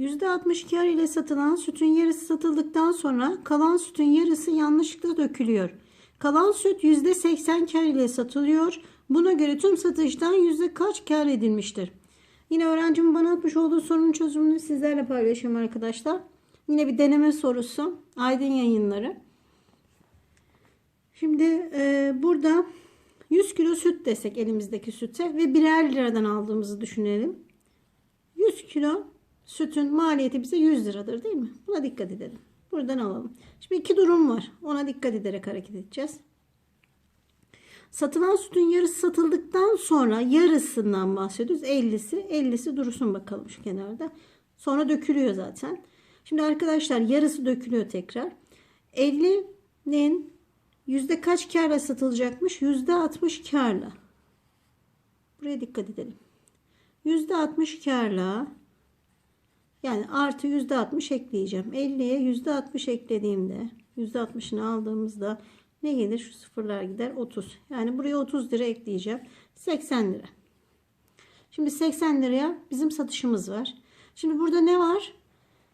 %60 kar ile satılan sütün yarısı satıldıktan sonra kalan sütün yarısı yanlışlıkla dökülüyor. Kalan süt %80 kar ile satılıyor. Buna göre tüm satıştan yüzde kaç kar edilmiştir? Yine öğrencimin bana atmış olduğu sorunun çözümünü sizlerle paylaşıyorum arkadaşlar. Yine bir deneme sorusu. Aydın yayınları. Şimdi e, burada 100 kilo süt desek elimizdeki süte ve birer liradan aldığımızı düşünelim. 100 kilo sütün maliyeti bize 100 liradır değil mi? Buna dikkat edelim. Buradan alalım. Şimdi iki durum var. Ona dikkat ederek hareket edeceğiz. Satılan sütün yarısı satıldıktan sonra yarısından bahsediyoruz. 50'si 50'si dursun bakalım şu kenarda. Sonra dökülüyor zaten. Şimdi arkadaşlar yarısı dökülüyor tekrar. 50'nin yüzde kaç karla satılacakmış? Yüzde 60 karla. Buraya dikkat edelim. Yüzde 60 karla yani artı yüzde 60 ekleyeceğim. 50'ye yüzde 60 eklediğimde yüzde 60'ını aldığımızda ne gelir? Şu sıfırlar gider 30. Yani buraya 30 lira ekleyeceğim. 80 lira. Şimdi 80 liraya bizim satışımız var. Şimdi burada ne var?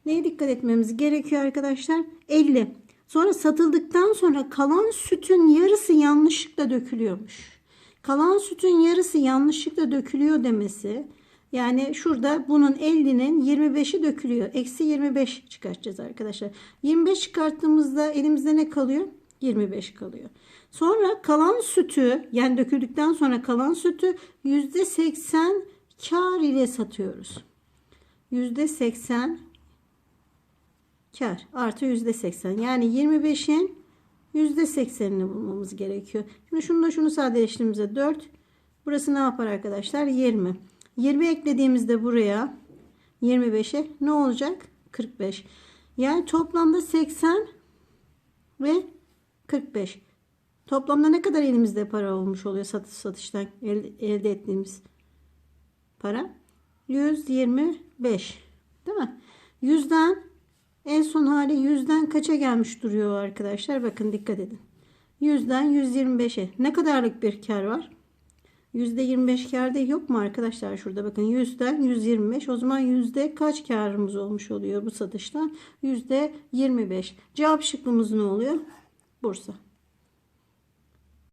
Neye dikkat etmemiz gerekiyor arkadaşlar? 50. Sonra satıldıktan sonra kalan sütün yarısı yanlışlıkla dökülüyormuş. Kalan sütün yarısı yanlışlıkla dökülüyor demesi yani şurada bunun 50'nin 25'i dökülüyor. Eksi 25 çıkartacağız arkadaşlar. 25 çıkarttığımızda elimizde ne kalıyor? 25 kalıyor. Sonra kalan sütü yani döküldükten sonra kalan sütü %80 kar ile satıyoruz. %80 kar artı %80 yani 25'in %80'ini bulmamız gerekiyor. Şimdi şunu da şunu sadeleştirdiğimizde 4 burası ne yapar arkadaşlar 20 20 eklediğimizde buraya 25'e ne olacak 45 yani toplamda 80 ve 45 toplamda ne kadar elimizde para olmuş oluyor satış satıştan elde, elde ettiğimiz para 125 değil mi? 100'den en son hali 100'den kaça gelmiş duruyor arkadaşlar? Bakın dikkat edin. 100'den 125'e ne kadarlık bir kar var? %25 kar yok mu arkadaşlar? Şurada bakın 100'den 125. O zaman yüzde kaç karımız olmuş oluyor bu satıştan? %25. Cevap şıkkımız ne oluyor? Bursa.